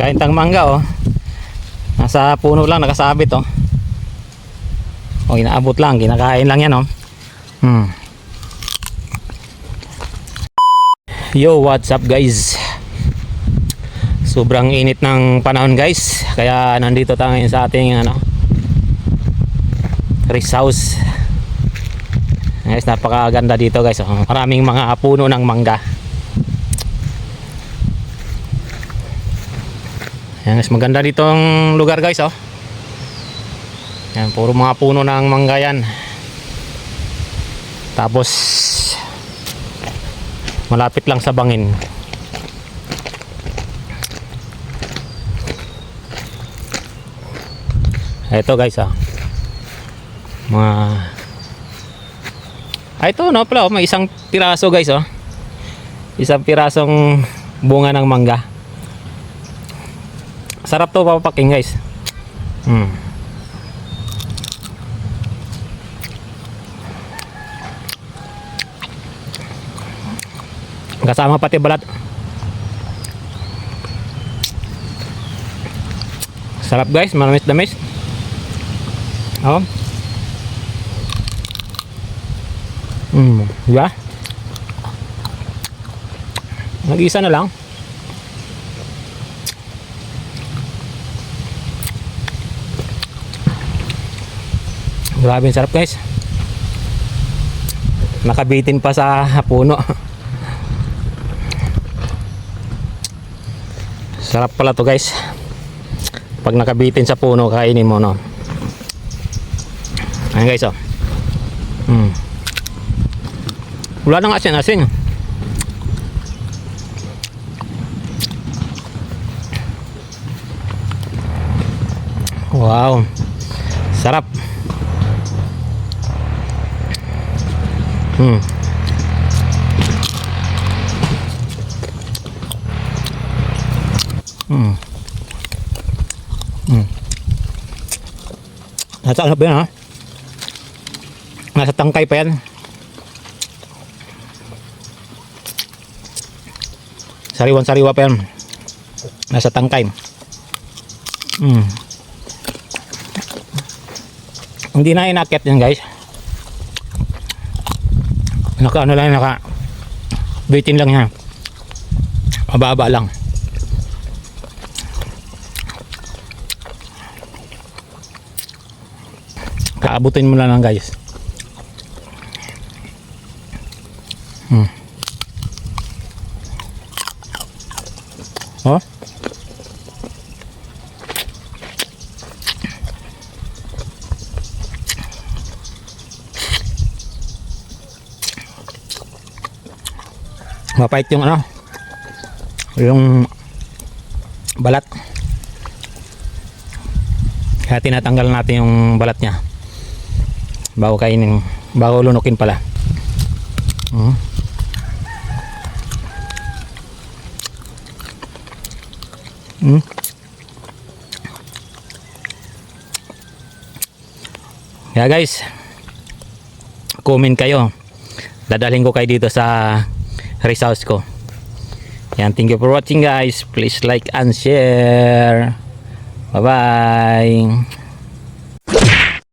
Kaintang mangga oh. Nasa puno lang nakasabit oh. Oh, inaabot lang, kinakain lang yan oh. Hmm. Yo, what's up guys? Sobrang init ng panahon guys. Kaya nandito tayo sa ating ano Rest house. Guys, napakaganda dito guys. Oh. Maraming mga puno ng mangga. Yan guys, maganda dito ang lugar guys oh. Yan, puro mga puno ng mangga yan. Tapos malapit lang sa bangin. Ito guys ah. Mga Ah, ito no pala oh, may isang piraso guys oh. Isang pirasong bunga ng mangga. Sarap to papaking guys. Hmm. Kasama pati balat. Sarap guys, manamis damis. Oh. Hmm, diba? Nag-isa na lang. Grabe ang sarap guys. Nakabitin pa sa puno. Sarap pala to guys. Pag nakabitin sa puno, kainin mo no. Ayan guys oh. Hmm. Wala nang asin-asin. Wow. Sarap. Hmm. Hmm. Hmm. Nasa ano ba yan ha? Nasa tangkay pa yan. Sariwan sariwa pa yan. Nasa tangkay. Hmm. Hindi na inakyat yan guys. Naka ano lang naka bitin lang yan. Mababa lang. Kaabutin mo lang guys. Hmm. Mapait yung ano yung balat kaya tinatanggal natin yung balat niya bago kainin bago lunukin pala Hmm. Hmm. Kaya guys, comment kayo. Dadalhin ko kayo dito sa house ko. Yan, thank you for watching guys. Please like and share. Bye-bye.